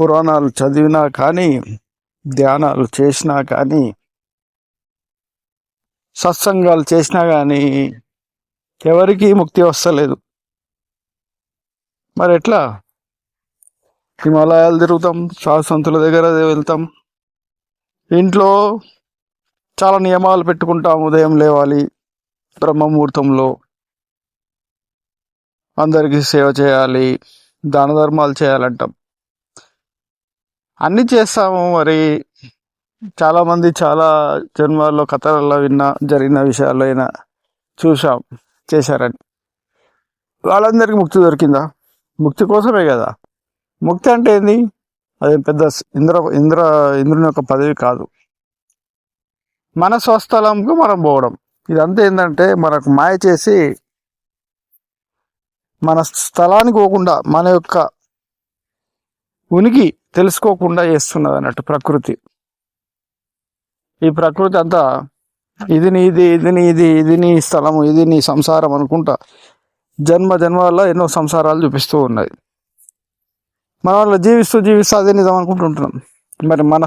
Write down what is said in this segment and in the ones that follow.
పురాణాలు చదివినా కానీ ధ్యానాలు చేసినా కానీ సత్సంగాలు చేసినా కానీ ఎవరికి ముక్తి వస్తలేదు. మరి ఎట్లా? హిమాలయాలు తిరుగుతాం సాధుసంతుల దగ్గర వెళ్తాం. ఇంట్లో చాలా నియమాలు పెట్టుకుంటాం ఉదయం లేవాలి బ్రహ్మముహూర్తంలో. అందరికీ సేవ చేయాలి దాన ధర్మాలు చేయాలంటాం. అన్నీ చేస్తాము మరి. చాలామంది చాలా జన్మాల్లో కథలలో విన్న జరిగిన విషయాల్లో అయినా చూసాం చేశారని. వాళ్ళందరికీ ముక్తి దొరికిందా? ముక్తి కోసమే కదా. ముక్తి అంటే ఏంది? అది పెద్ద ఇంద్ర ఇంద్ర ఇంద్రుని యొక్క పదవి కాదు. మన స్వస్థలంకు మనం పోవడం. ఇదంతా ఏంటంటే మనకు మాయ చేసి మన స్థలానికి పోకుండా మన యొక్క ఉనికి తెలుసుకోకుండా చేస్తున్నది అన్నట్టు ప్రకృతి. ఈ ప్రకృతి అంతా ఇది నీది ఇది నీది ఇది నీ స్థలము ఇది నీ సంసారం అనుకుంటా జన్మ జన్మల్లో ఎన్నో సంసారాలు చూపిస్తూ ఉన్నాయి. మన వాళ్ళు జీవిస్తూ జీవిస్తూ అదే నిజం అనుకుంటుంటున్నాం మరి మన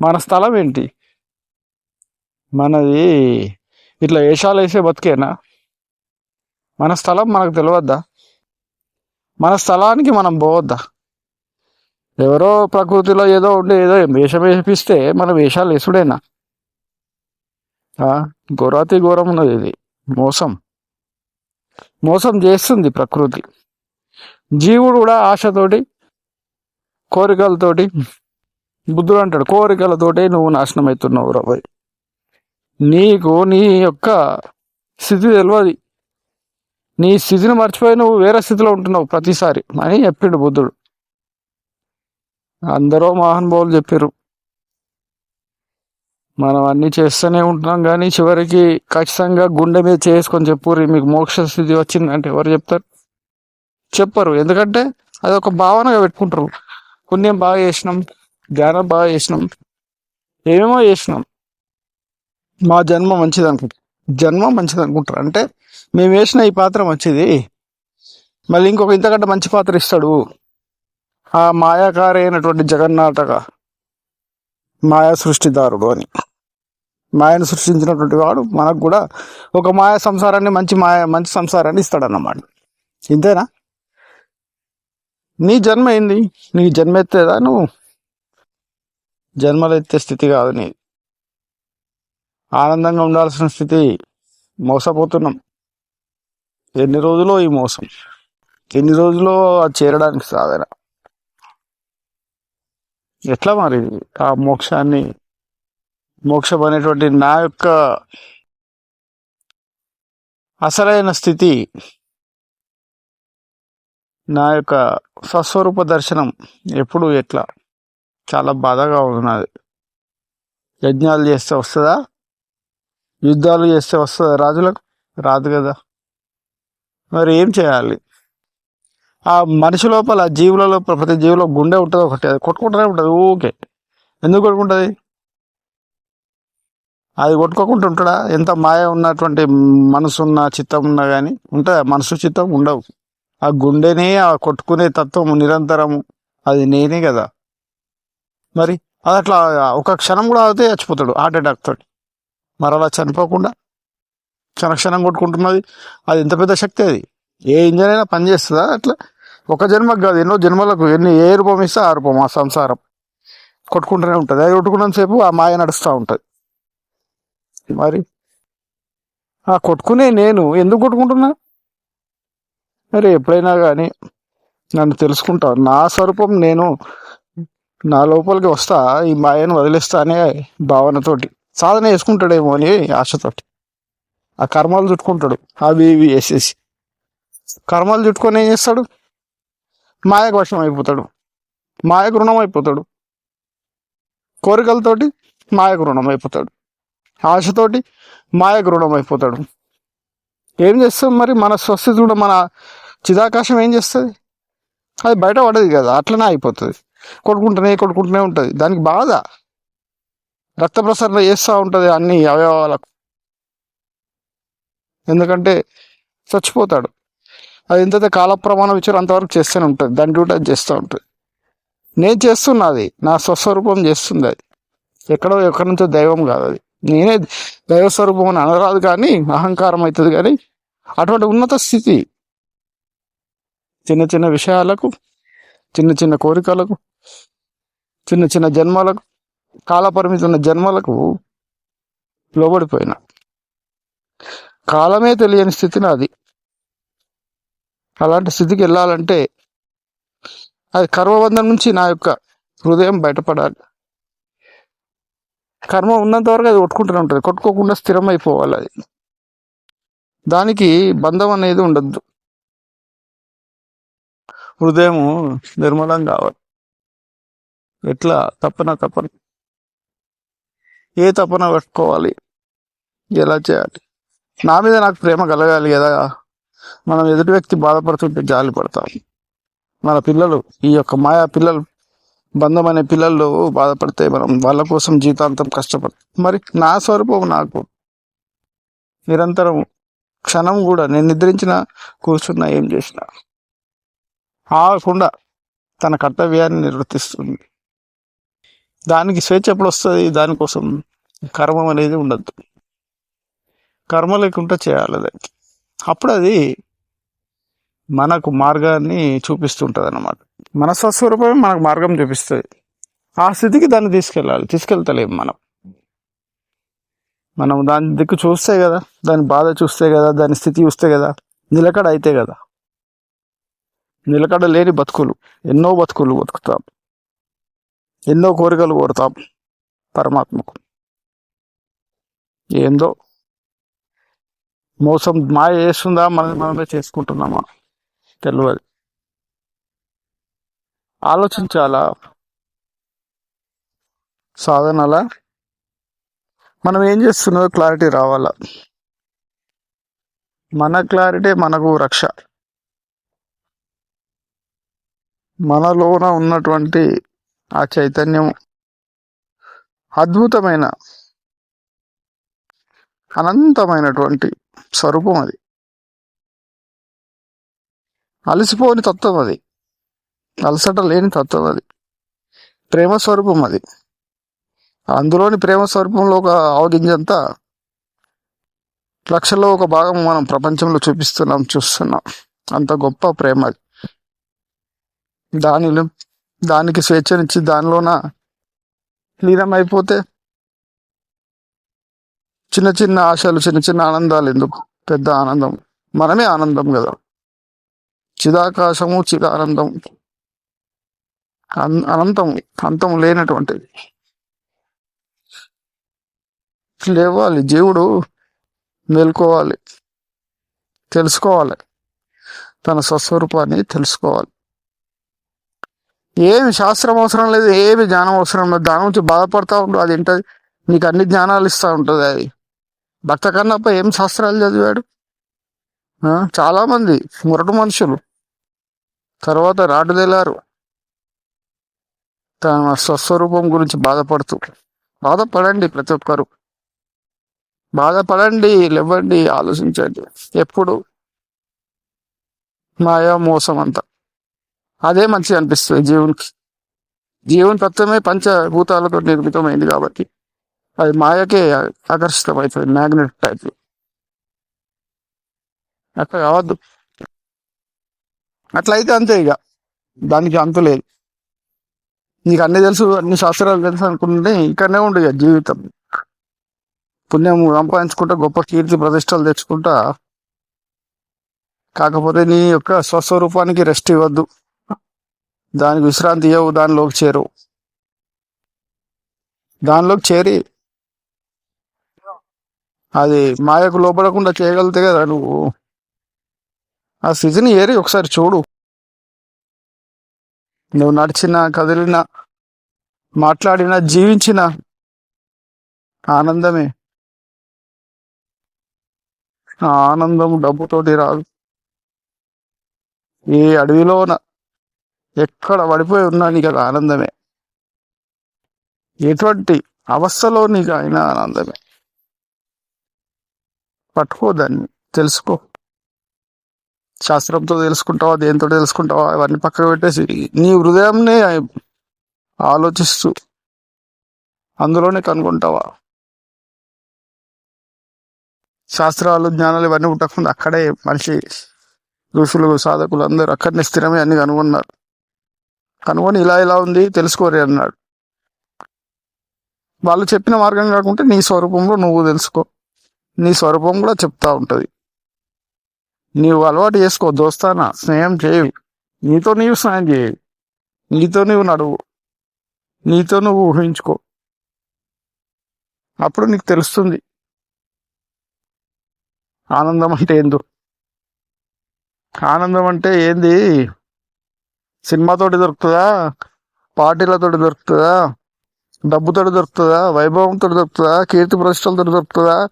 మన స్థలం ఏంటి? మనది ఇట్లా వేషాలు వేసే బతికేనా? మన స్థలం మనకు తెలియద్దా మన స్థలానికి మనం పోవద్దా? ఎవరో ప్రకృతిలో ఏదో ఉండి ఏదో వేషం వేపిస్తే మన వేషాలు వేసుడేనా? ఘోరాతి ఘోరం ఉన్నది ఇది. మోసం. మోసం చేస్తుంది ప్రకృతి. జీవుడు కూడా ఆశతోటి కోరికలతోటి బుద్ధుడు అంటాడు కోరికలతోటి నువ్వు నాశనం అవుతున్నావు రాబోయ్ నీకు నీ యొక్క స్థితి తెలియదు నీ స్థితిని మర్చిపోయి నువ్వు వేరే స్థితిలో ఉంటున్నావు ప్రతిసారి అని చెప్పిండు బుద్ధుడు. అందరూ మహానుభావులు చెప్పారు మనం అన్ని చేస్తూనే ఉంటున్నాం కానీ చివరికి ఖచ్చితంగా గుండె మీద చేసుకొని చెప్పుర్రి. మీకు మోక్ష స్థితి వచ్చిందంటే ఎవరు చెప్తారు? చెప్పరు. ఎందుకంటే అది ఒక భావనగా పెట్టుకుంటారు. పుణ్యం బాగా చేసినాం జ్ఞానం బాగా చేసినాం ఏమేమో చేసినాం. మా జన్మ మంచిది అనుకుంటారు. జన్మ మంచిది అనుకుంటారు. అంటే మేము వేసిన ఈ పాత్ర మంచిది. మళ్ళీ ఇంకొక ఇంతకంటే మంచి పాత్ర ఇస్తాడు. ఆ మాయాకారి అయినటువంటి జగన్నాటక మాయా సృష్టిదారుడు అని. మాయను సృష్టించినటువంటి వాడు మనకు కూడా ఒక మాయా సంసారాన్ని మంచి మాయ మంచి సంసారాన్ని ఇస్తాడన్నమాట. ఇంతేనా? నీ జన్మ ఏంది? నీ జన్మ ఎత్తేదా నువ్వు? జన్మలు ఎత్తే స్థితి కాదు నీ ఆనందంగా ఉండాల్సిన స్థితి మోసపోతున్నాం. ఎన్ని రోజులో ఈ మోసం? ఎన్ని రోజులో అది చేరడానికి సాధన? ఎట్లా మరి? ఆ మోక్షాన్ని మోక్షం అనేటువంటి నా యొక్క అసలైన స్థితి నా యొక్క స్వస్వరూప దర్శనం ఎప్పుడు ఎట్లా? చాలా బాధగా ఉన్నది. యజ్ఞాలు చేస్తే వస్తుందా? యుద్ధాలు చేస్తే వస్తుందా? రాజులకు? రాదు కదా. మరి ఏం చేయాలి? ఆ మనిషి లోపల జీవుల లోపల ప్రతి జీవులో గుండె ఉంటుంది ఒకటి అది కొట్టుకుంటూనే ఉంటుంది ఓకే ఎందుకు కొట్టుకుంటుంది? అది కొట్టుకోకుండా ఉంటాడా? ఎంత మాయ ఉన్నటువంటి మనసు ఉన్న చిత్తం ఉన్నా కానీ ఉంటుందా? మనసు చిత్తం ఉండవు. ఆ గుండెనే ఆ కొట్టుకునే తత్వం నిరంతరము అది నేనే కదా. మరి అది అట్లా ఒక క్షణం కూడా అవుతే చచ్చిపోతాడు హార్ట్ అటాక్ తోటి. మరి అలా చనిపోకుండా క్షణ క్షణం కొట్టుకుంటున్నది అది ఎంత పెద్ద శక్తి అది? ఏ ఇంజన్ అయినా పనిచేస్తుందా అట్లా ఒక జన్మకు కాదు ఎన్నో జన్మలకు ఎన్ని ఏ రూపం ఇస్తే ఆ రూపం ఆ సంసారం. కొట్టుకుంటూనే ఉంటుంది. అది కొట్టుకున్నంతసేపు ఆ మాయ నడుస్తూ ఉంటుంది. మరి? ఆ కొట్టుకునే నేను ఎందుకు కొట్టుకుంటున్నా? మరి ఎప్పుడైనా కానీ నన్ను తెలుసుకుంటా. నా స్వరూపం నేను నా లోపలికి వస్తా ఈ మాయను వదిలేస్తా అనే భావనతోటి. సాధన చేసుకుంటాడేమో అని ఆశతోటి. ఆ కర్మాలు చుట్టుకుంటాడు. అవి ఇవి వేసేసి. కర్మాలు చుట్టుకొని ఏం చేస్తాడు? మాయకు వశం అయిపోతాడు. మాయకు రుణం అయిపోతాడు. కోరికలతోటి మాయకు రుణం అయిపోతాడు. ఆశతోటి మాయకు రుణం అయిపోతాడు. ఏం చేస్తాం మరి? మన స్వస్థితి కూడా మన చిదాకాశం ఏం చేస్తుంది? అది బయట పడదు కదా అట్లనే అయిపోతుంది. కొట్టుకుంటూనే కొట్టుకుంటూనే ఉంటుంది. దానికి బాధ. రక్త ప్రసరణ చేస్తూ ఉంటుంది అన్ని అవయవాలకు. ఎందుకంటే చచ్చిపోతాడు. అది ఎంతైతే కాల ప్రమాణం ఇచ్చారో అంతవరకు చేస్తూనే ఉంటుంది. దాని డ్యూటీ అది చేస్తూ ఉంటుంది. నేను చేస్తున్నది నా స్వస్వరూపం చేస్తుంది అది. ఎక్కడో ఎక్కడి నుంచో దైవం కాదు అది. నేనే దైవ స్వరూపం అని అనరాదు కానీ అహంకారం అవుతుంది కానీ అటువంటి ఉన్నత స్థితి. చిన్న చిన్న విషయాలకు చిన్న చిన్న కోరికలకు చిన్న చిన్న జన్మలకు కాలపరిమితి ఉన్న జన్మలకు లోబడిపోయిన. కాలమే తెలియని స్థితి నాది. అలాంటి స్థితికి వెళ్ళాలంటే అది కర్మబంధం నుంచి నా యొక్క హృదయం బయటపడాలి. కర్మ ఉన్నంత వరకు అది కొట్టుకుంటూనే ఉంటుంది. కొట్టుకోకుండా స్థిరమైపోవాలి అది. దానికి బంధం అనేది ఉండద్దు. హృదయము నిర్మలం కావాలి. ఎట్లా? తప్పన తప్పన ఏ తపన పెట్టుకోవాలి? ఎలా చేయాలి? నా మీద నాకు ప్రేమ కలగాలి కదా. మనం ఎదుటి వ్యక్తి బాధపడుతుంటే జాలి పడతాం. మన పిల్లలు ఈ యొక్క మాయా పిల్లలు బంధం అనే పిల్లలు బాధపడితే మనం వాళ్ళ కోసం జీవితాంతం కష్టపడతాం. మరి నా స్వరూపం నాకు నిరంతరం క్షణం కూడా నేను నిద్రించిన కూర్చున్నా ఏం చేసినా ఆకుండా తన కర్తవ్యాన్ని నిర్వర్తిస్తుంది. దానికి స్వేచ్ఛ ఎప్పుడు వస్తుంది? దానికోసం కర్మం అనేది ఉండద్దు. కర్మ లేకుండా చేయాలి దానికి. అప్పుడు అది మనకు మార్గాన్ని చూపిస్తుంటుంది అన్నమాట మన స్వస్వరూపమే మనకు మార్గం చూపిస్తుంది. ఆ స్థితికి దాన్ని తీసుకెళ్ళాలి. తీసుకెళ్తలేము మనం. మనం దాని దిక్కు చూస్తే కదా దాని బాధ చూస్తే కదా దాని స్థితి చూస్తే కదా నిలకడ అయితే కదా. నిలకడ లేని బతుకులు ఎన్నో బతుకులు బతుకుతాం. ఎన్నో కోరికలు కోరుతాం పరమాత్మకు. ఏందో మోసం మాయ చేస్తుందా? మనం మనమే చేసుకుంటున్నామా? తెలియదు ఆలోచించాలా? సాధనలా? మనం ఏం చేస్తున్నదో క్లారిటీ రావాలా? మన క్లారిటీ మనకు రక్ష. మనలోన ఉన్నటువంటి ఆ చైతన్యం అద్భుతమైన అనంతమైనటువంటి స్వరూపం అది. అలసిపోని తత్వం అది. అలసట లేని తత్వం అది. ప్రేమ స్వరూపం అది. అందులోని ప్రేమ స్వరూపంలో ఒక అవగింజంతా లక్షల్లో ఒక భాగం మనం ప్రపంచంలో చూపిస్తున్నాం చూస్తున్నాం. అంత గొప్ప ప్రేమ అది. దానిలో దానికి స్వేచ్ఛనిచ్చి దానిలోన లీనమైపోతే చిన్న చిన్న ఆశలు చిన్న చిన్న ఆనందాలు ఎందుకు? పెద్ద ఆనందం. మనమే ఆనందం కదా. చిదాకాశము చిదానందం. అనంతం అంతం లేనటువంటిది. లేవాలి జీవుడు మేల్కోవాలి తెలుసుకోవాలి. తన స్వస్వరూపాన్ని తెలుసుకోవాలి. ఏమి శాస్త్రం అవసరం లేదు ఏమి జ్ఞానం అవసరం లేదు. దాని నుంచి బాధపడతా ఉంటుంది అది ఏంటది? నీకు అన్ని జ్ఞానాలు ఇస్తూ ఉంటుంది అది. భక్త కన్నప్ప ఏం శాస్త్రాలు చదివాడు? చాలామంది మురటు మనుషులు. తర్వాత రాటుదేలారు తన స్వస్వరూపం గురించి బాధపడుతూ బాధపడండి ప్రతి ఒక్కరు. బాధపడండి లేవండి ఆలోచించండి. ఎప్పుడు? మాయా మోసం అంతా. అదే మంచిగా అనిపిస్తుంది జీవునికి. జీవుని తత్వమే పంచభూతాలతో నిర్మితమైంది కాబట్టి. అది మాయకే ఆకర్షితం అవుతుంది మ్యాగ్నెట్ టైప్ అట్లా కావద్దు. అట్లయితే అంతే ఇక. దానికి అంతు లేదు. నీకు అన్ని తెలుసు అన్ని శాస్త్రాలు తెలుసు అనుకుంటే ఇక్కడనే ఉండు ఇక జీవితం. పుణ్యం సంపాదించుకుంటా గొప్ప కీర్తి ప్రతిష్టలు తెచ్చుకుంటా. కాకపోతే నీ యొక్క స్వస్వరూపానికి రెస్ట్ ఇవ్వద్దు. దానికి విశ్రాంతి ఇవ్వవు దానిలోకి చేరు దానిలోకి చేరి అది మాయకు లోపడకుండా చేయగలితే కదా నువ్వు. ఆ స్థితిని ఏరి ఒకసారి చూడు. నువ్వు నడిచిన కదిలిన మాట్లాడిన జీవించిన ఆనందమే. ఆ ఆనందం డబ్బుతోటి రాదు. ఏ అడవిలోన ఎక్కడ పడిపోయి ఉన్నా నీకు అది ఆనందమే. ఎటువంటి అవస్థలో నీకు అయినా ఆనందమే. పట్టుకో దాన్ని తెలుసుకో. శాస్త్రంతో తెలుసుకుంటావా దేంతో తెలుసుకుంటావా అవన్నీ పక్కకు పెట్టేసి నీ హృదయంనే ఆలోచిస్తూ అందులోనే కనుగొంటావా. శాస్త్రాలు జ్ఞానాలు ఇవన్నీ ఉండకుండా అక్కడే మనిషి ఋషులు సాధకులు అందరూ అక్కడనే స్థిరమే అన్ని కనుగొన్నారు. కనుగొని ఇలా ఇలా ఉంది తెలుసుకోరే అన్నాడు. వాళ్ళు చెప్పిన మార్గం కాకుంటే నీ స్వరూపంలో నువ్వు తెలుసుకో. నీ స్వరూపం కూడా చెప్తా ఉంటుంది. నీవు అలవాటు చేసుకో దోస్తానా స్నేహం చేయు. నీతో నీవు స్నేహం చేయు. నీతో నువ్వు నడువు. నీతో నువ్వు ఊహించుకో. అప్పుడు నీకు తెలుస్తుంది. ఆనందం అంటే ఏందో ఆనందం అంటే ఏంది? సినిమాతోటి దొరుకుతుందా? పార్టీలతోటి దొరుకుతుందా? డబ్బుతోటి దొరుకుతుందా? వైభవంతో దొరుకుతుందా? కీర్తి ప్రతిష్టలతో దొరుకుతుందా?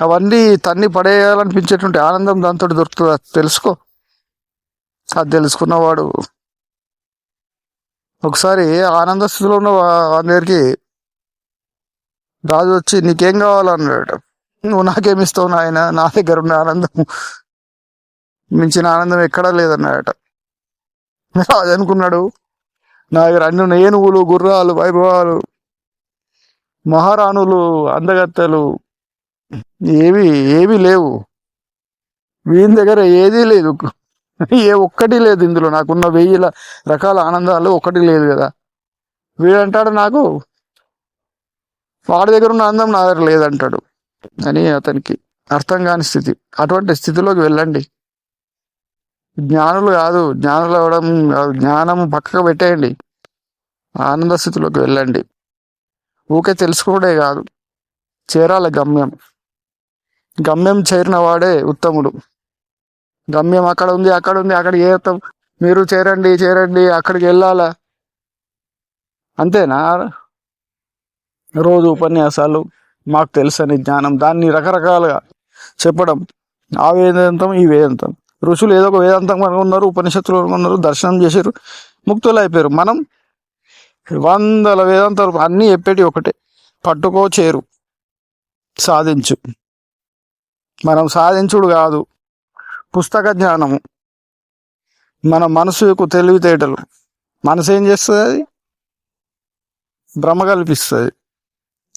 అవన్నీ తన్ని పడేయాలనిపించేటువంటి ఆనందం దాంతో దొరుకుతుంది తెలుసుకో. అది తెలుసుకున్నవాడు ఒకసారి ఆనంద స్థితిలో ఉన్న అందరికి రాజు వచ్చి నీకేం కావాలన్నాడు నువ్వు నాకేమిస్తావు నాయన? నా దగ్గర ఉన్న ఆనందం మించిన ఆనందం ఎక్కడా లేదన్నాడట. రాజు అనుకున్నాడు నా దగ్గర అన్ని ఉన్నాయి. ఏనుగులు గుర్రాలు వైభవాలు మహారాణులు అందగత్తలు ఏవి ఏవి లేవు. వీని దగ్గర ఏదీ లేదు. ఏ ఒక్కటి లేదు ఇందులో. నాకున్న వెయ్యిల రకాల ఆనందాలు ఒక్కటి లేదు కదా. వీడంటాడు నాకు వాడి దగ్గర ఉన్న ఆనందం నా దగ్గర లేదంటాడు అని అతనికి అర్థం కాని స్థితి. అటువంటి స్థితిలోకి వెళ్ళండి. జ్ఞానులు కాదు జ్ఞానులు అవ్వడం కాదు, జ్ఞానం పక్కకు పెట్టేయండి. ఆనంద స్థితిలోకి వెళ్ళండి. ఊకే తెలుసుకోవడే కాదు. చేరాల గమ్యం. గమ్యం చేరిన వాడే ఉత్తముడు. గమ్యం అక్కడ ఉంది అక్కడ ఉంది అక్కడ ఏతాం మీరు చేరండి చేరండి అక్కడికి వెళ్ళాలా? అంతేనా? రోజు ఉపన్యాసాలు మాకు తెలుసని జ్ఞానం. దాన్ని రకరకాలుగా చెప్పడం ఆ వేదాంతం ఈ వేదాంతం. ఋషులు ఏదో ఒక వేదాంతం కనుగొన్నారు ఉపనిషత్తులు కనుగొన్నారు దర్శనం చేశారు ముక్తులు అయిపోయారు. మనం వందల వేదాంతాలు అన్నీ చెప్పేటి ఒకటే. పట్టుకో చేరు సాధించు. మనం సాధించుడు కాదు. పుస్తక జ్ఞానము. మన మనసుకు తెలివితేటలు. మనసు ఏం చేస్తుంది అది? భ్రమ కల్పిస్తుంది.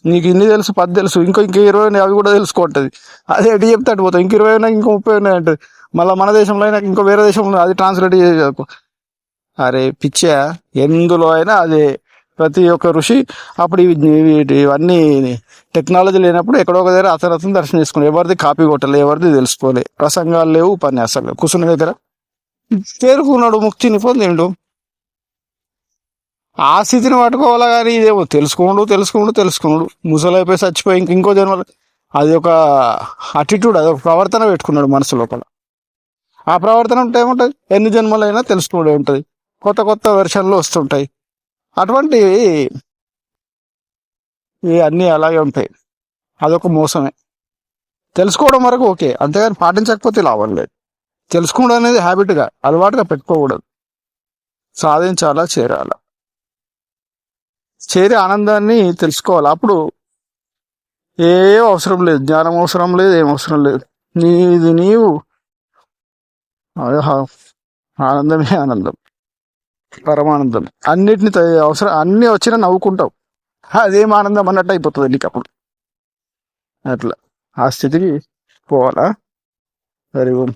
నీకు ఇన్ని తెలుసు పది తెలుసు ఇంకో ఇంకో ఇరవై ఉన్నాయి అవి కూడా తెలుసుకుంటుంది. అదే ఎటు చెప్తే అటు పోతావు ఇంక ఇరవై ఉన్నాయి ఇంకో ముప్పై ఉన్నాయి అంటే మళ్ళీ మన దేశంలో అయినా ఇంకో వేరే దేశంలో అది ట్రాన్స్లేట్ చేసి చదువుకో అరే పిచ్చా ఎందులో అయినా అదే ప్రతి ఒక్క ఋషి అప్పుడు ఇవి ఇవన్నీ టెక్నాలజీ లేనప్పుడు ఎక్కడో ఒక దగ్గర అతను అతను దర్శనం చేసుకుని ఎవరిది కాపీ కొట్టలే ఎవరిది తెలుసుకోలే. ప్రసంగాలు లేవు ఉపన్యాసాలు లేవు. కూర్చున్న దగ్గర చేరుకున్నాడు ముక్తిని పొందిండు ఆ స్థితిని పట్టుకోవాలా కానీ ఇదేమో తెలుసుకోండు తెలుసుకోండు తెలుసుకోండు ముసలైపోయి చచ్చిపోయి ఇంక ఇంకో జన్మ అది ఒక అటిట్యూడ్ అది ఒక ప్రవర్తన పెట్టుకున్నాడు మనసు లోపల. ఆ ప్రవర్తన ఉంటే ఏముంటుంది? ఎన్ని జన్మలైనా తెలుసుకోవడం ఉంటుంది. కొత్త కొత్త వెర్షన్లు వస్తుంటాయి. అటువంటివి ఇవి అన్నీ అలాగే ఉంటాయి. అదొక మోసమే. తెలుసుకోవడం వరకు ఓకే. అంతేగాని పాటించకపోతే లాభం లేదు. తెలుసుకోవడం అనేది హ్యాబిట్గా అలవాటుగా పెట్టుకోకూడదు. సాధించాలా చేరాలా? చేరే ఆనందాన్ని తెలుసుకోవాలి. అప్పుడు ఏ అవసరం లేదు. జ్ఞానం అవసరం లేదు ఏం అవసరం లేదు. నీది నీవు. హా- ఆనందమే ఆనందం. పరమానందం. అన్నిటిని త- అవసరం అన్ని వచ్చినా నవ్వుకుంటావు. అదేం ఆనందం అన్నట్టు అయిపోతుంది నీకు అప్పుడు. అట్లా. ఆ స్థితికి పోవాలా? సరే గుడ్